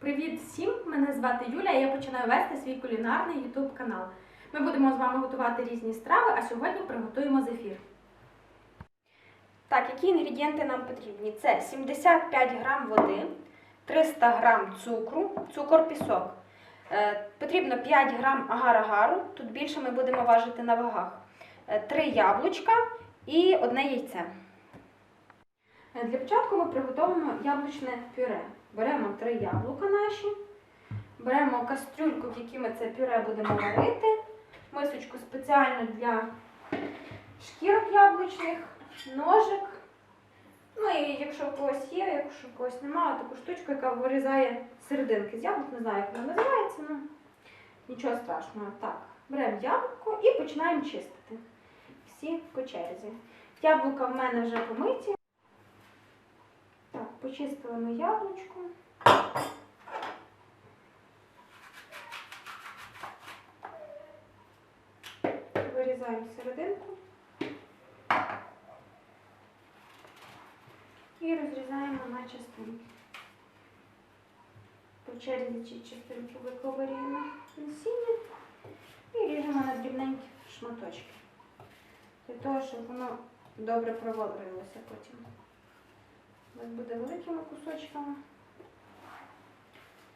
Привіт всім! Мене звати Юля і я починаю вести свій кулінарний YouTube канал. Ми будемо з вами готувати різні страви, а сьогодні приготуємо зефір. Так, які інгредієнти нам потрібні? Це 75 грам води, 300 грам цукру, цукор пісок. Е, потрібно 5 грам агар-агару, тут більше ми будемо важити на вагах. 3 яблучка і одне яйце. Е, Для початку ми приготуємо яблучне пюре. Беремо три яблука наші, беремо кастрюльку, в якій ми це пюре будемо варити, мисочку спеціально для шкірок яблучних, ножик. Ну і якщо у когось є, якщо у когось немає, таку штучку, яка вирізає серединки з яблук, не знаю, як вона називається, ну нічого страшного. Так, беремо яблуко і починаємо чистити. Всі по черзі. Яблука в мене вже помиті. Почистили яблучко. Вирізаємо серединку і розрізаємо на частинки. По черзі ці частинки виковирюємо насіння і ріжемо на дрібненькі шматочки. Для того, щоб воно добре провалилося потім. У буде великими кусочками,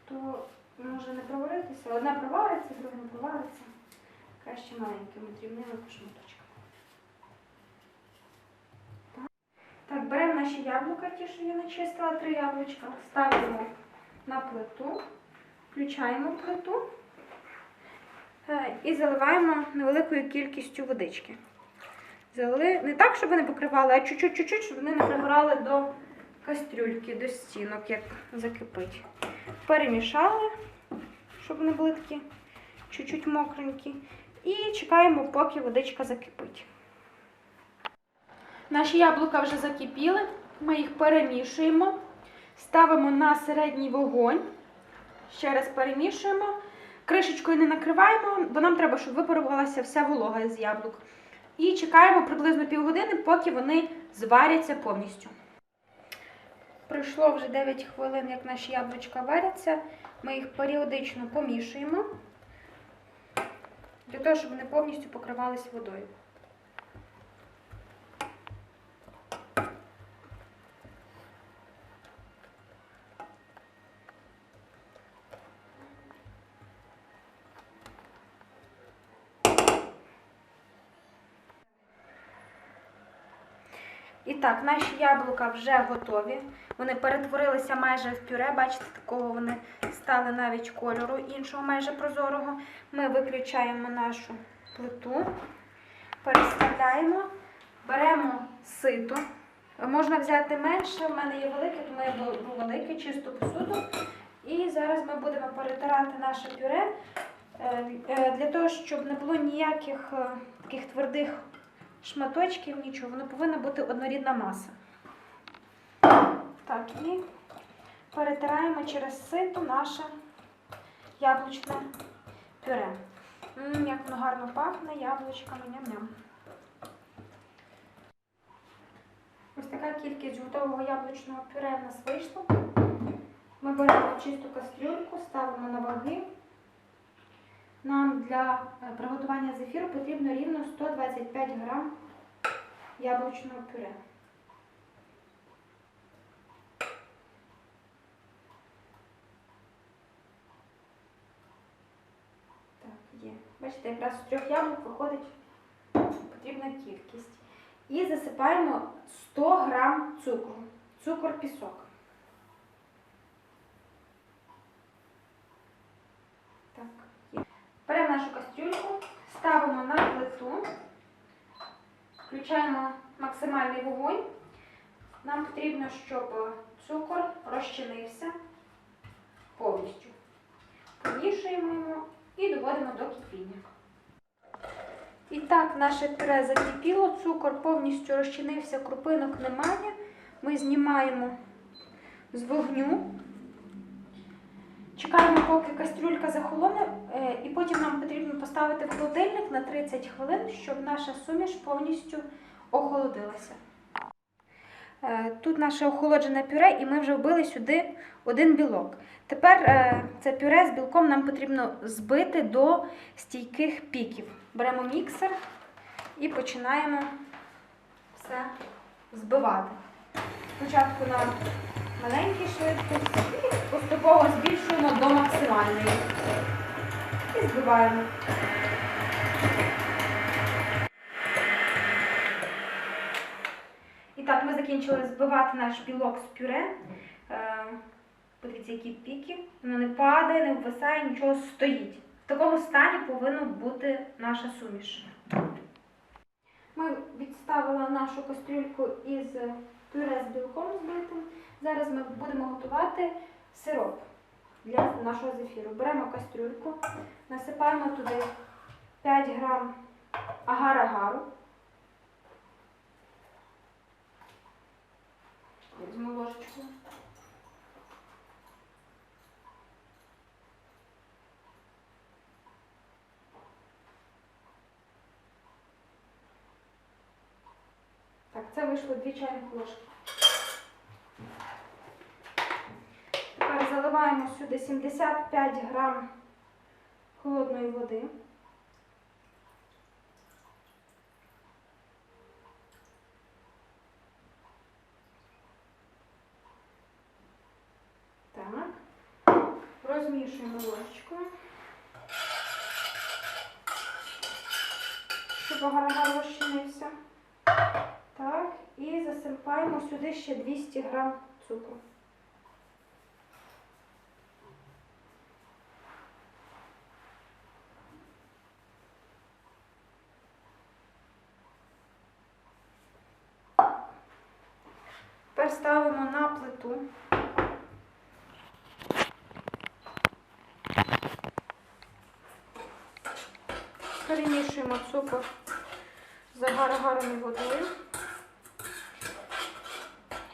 то може не проваритися. Одна провариться, друга не провариться. Краще маленькими дрібними шматочками. Так. так, беремо наші яблука, ті, що я начистила, три яблучка, ставимо на плиту, включаємо плиту е, і заливаємо невеликою кількістю водички. Залили не так, щоб вони покривали, а чуть-чуть, щоб вони не прибирали до кастрюльки, до стінок, як закипить. Перемішали, щоб вони були такі чуть-чуть мокренькі. І чекаємо, поки водичка закипить. Наші яблука вже закипіли, ми їх перемішуємо, ставимо на середній вогонь, ще раз перемішуємо. Кришечкою не накриваємо, бо нам треба, щоб випарувалася вся волога з яблук. І чекаємо приблизно півгодини, поки вони зваряться повністю. Пройшло вже 9 хвилин, як наші яблучка варяться. Ми їх періодично помішуємо, для того, щоб вони повністю покривались водою. І так, наші яблука вже готові. Вони перетворилися майже в пюре. Бачите, такого вони стали навіть кольору іншого, майже прозорого. Ми виключаємо нашу плиту, переставляємо, беремо сито. Можна взяти менше, в мене є велике, тому я беру велике, чисту посуду. І зараз ми будемо перетирати наше пюре е, е, для того, щоб не було ніяких е, таких твердих шматочків, нічого. Воно повинна бути однорідна маса. Так, і перетираємо через сито наше яблучне пюре. Ммм, як воно гарно пахне яблучками, ням-ням. Ось така кількість готового яблучного пюре в нас вийшла. Ми беремо чисту кастрюльку, ставимо на ваги. Нам для е, приготування зефіру потрібно рівно 125 грам яблучного пюре. Так, є. Бачите, якраз з трьох яблук виходить потрібна кількість. І засипаємо 100 грам цукру. Цукор пісок. Так, є. Беремо нашу кастрюльку, ставимо на плиту, включаємо максимальний вогонь. Нам потрібно, щоб цукор розчинився повністю. Помішуємо його і доводимо до кипіння. І так, наше пюре закипіло, цукор повністю розчинився, крупинок немає. Ми знімаємо з вогню. Чекаємо, поки кастрюлька захолоне, е, і потім нам потрібно поставити в холодильник на 30 хвилин, щоб наша суміш повністю охолодилася. Е, Тут наше охолоджене пюре, і ми вже вбили сюди один білок. Тепер е, це пюре з білком нам потрібно збити до стійких піків. Беремо міксер і починаємо все збивати. Спочатку на маленькій швидкості і поступово збільшуємо до максимальної. І збиваємо. І так, ми закінчили збивати наш білок з пюре. Е, Подивіться, які піки. Воно не падає, не ввисає, нічого стоїть. В такому стані повинна бути наша суміш. Ми відставили нашу кастрюльку із пюре з білком збитим. Зараз ми будемо готувати сироп для нашого зефіру. Беремо кастрюльку, насипаємо туди 5 грам агар-агару. Візьму ложечку. Так, це вийшло 2 чайних ложки. Тепер заливаємо сюди 75 грам холодної води. Так. Розмішуємо ложечкою. Щоб агар-агар розчинився. Так, і засипаємо сюди ще 200 грам цукру. Тепер ставимо на плиту. Перемішуємо цукор з агар-агарною водою.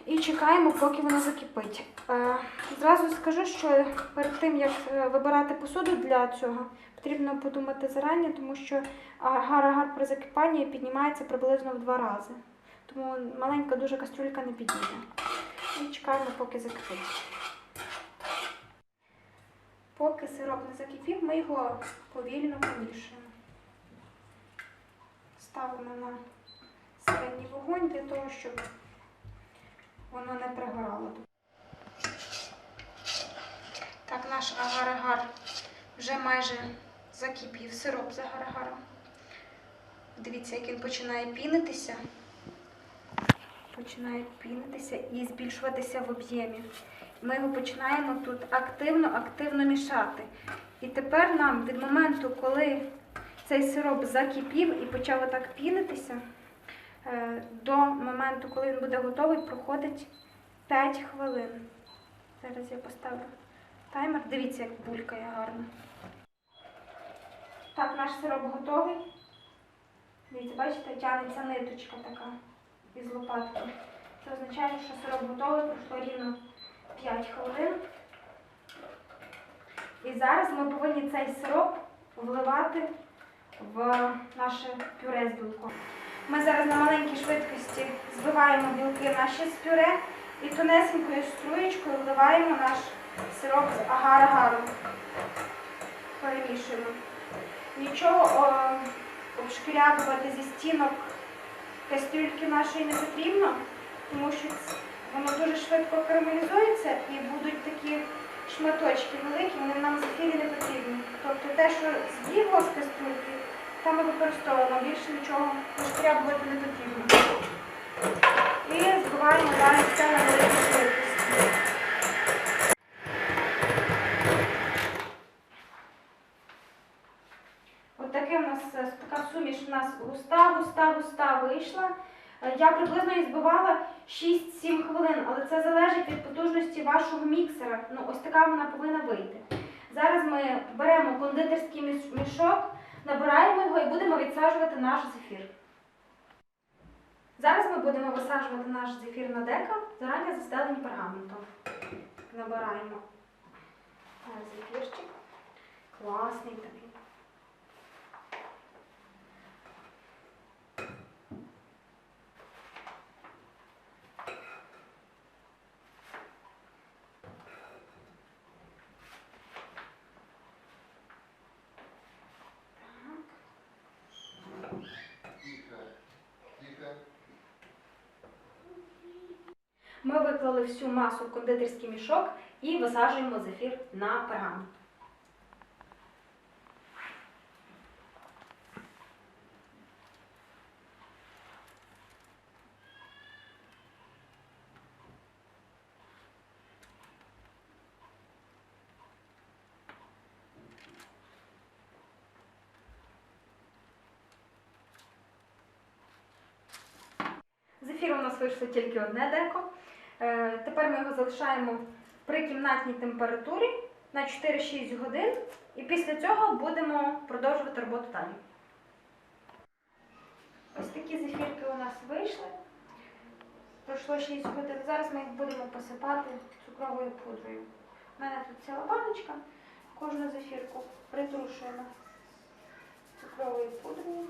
І чекаємо, поки воно закипить. Е, Зразу скажу, що перед тим, як е, вибирати посуду для цього, потрібно подумати зарані, тому що агар-агар при закипанні піднімається приблизно в два рази. Тому маленька дуже кастрюлька не підійде. І чекаємо, поки закипить. Поки сироп не закипів, ми його повільно помішуємо. Ставимо на середній вогонь для того, щоб воно не пригорало. Так, наш агар-агар вже майже закипів, сироп з агар-агаром. Дивіться, як він починає пінитися. Починає пінитися і збільшуватися в об'ємі. Ми його починаємо тут активно-активно мішати. І тепер нам від моменту, коли цей сироп закипів і почав отак пінитися, е, до моменту, коли він буде готовий, проходить 5 хвилин. Зараз я поставлю таймер. Дивіться, як булькає гарно. Так, наш сироп готовий. Дивіться, бачите, тягнеться ниточка така із лопатки. Це означає, що сироп готовий, пройшло рівно 5 хвилин. І зараз ми повинні цей сироп вливати в наше пюре з білком. Ми зараз на маленькій швидкості збиваємо білки наші з пюре і тонесенькою струєчкою вливаємо наш сироп з агар-агаром. Перемішуємо. Нічого о, обшкрябувати зі стінок кастрюльки нашої не потрібно, тому що воно дуже швидко карамелізується і будуть такі шматочки великі, вони нам в зефірі не потрібні. Тобто те, що збігло з кастрюльки, там ми використовуємо, більше нічого пошкрябувати не потрібно. І збиваємо далі все на великій швидкості. От таке в нас е, у нас густа, густа, густа вийшла. Е, Я приблизно її збивала 6-7 хвилин, але це залежить від потужності вашого міксера. Ну, ось така вона повинна вийти. Зараз ми беремо кондитерський мішок, набираємо його і будемо відсаджувати наш зефір. Зараз ми будемо висаджувати наш зефір на дека, зарані застелені пергаментом. Набираємо е, зефірчик. Класний такий. Ми виклали всю масу в кондитерський мішок і висаджуємо зефір на пергамент. Зефір у нас вийшло тільки одне деко. Е, Тепер ми його залишаємо при кімнатній температурі на 4-6 годин. І після цього будемо продовжувати роботу далі. Ось такі зефірки у нас вийшли. Пройшло 6 годин. Зараз ми їх будемо посипати цукровою пудрою. У мене тут ціла баночка. Кожну зефірку притрушуємо цукровою пудрою.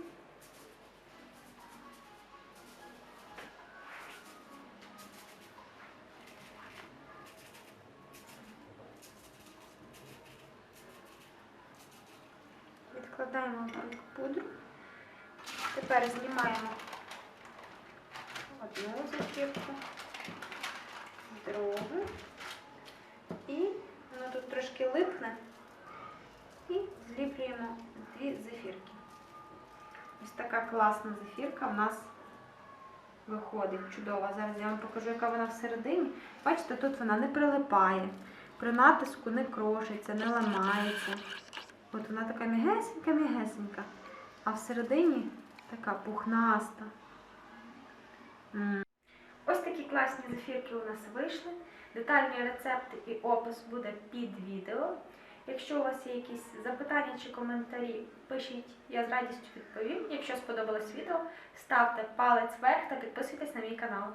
Відкладаємо так пудру. Тепер знімаємо одну зефірку, другу. І воно тут трошки липне. І зліплюємо дві зефірки. Ось така класна зефірка в нас виходить. Чудова. Зараз я вам покажу, яка вона всередині. Бачите, тут вона не прилипає. При натиску не крошиться, не ламається. От вона така м'ягесенька-м'ягесенька, а всередині така пухнаста. Ось такі класні зефірки у нас вийшли. Детальні рецепти і опис буде під відео. Якщо у вас є якісь запитання чи коментарі, пишіть, я з радістю відповім. Якщо сподобалось відео, ставте палець вверх та підписуйтесь на мій канал.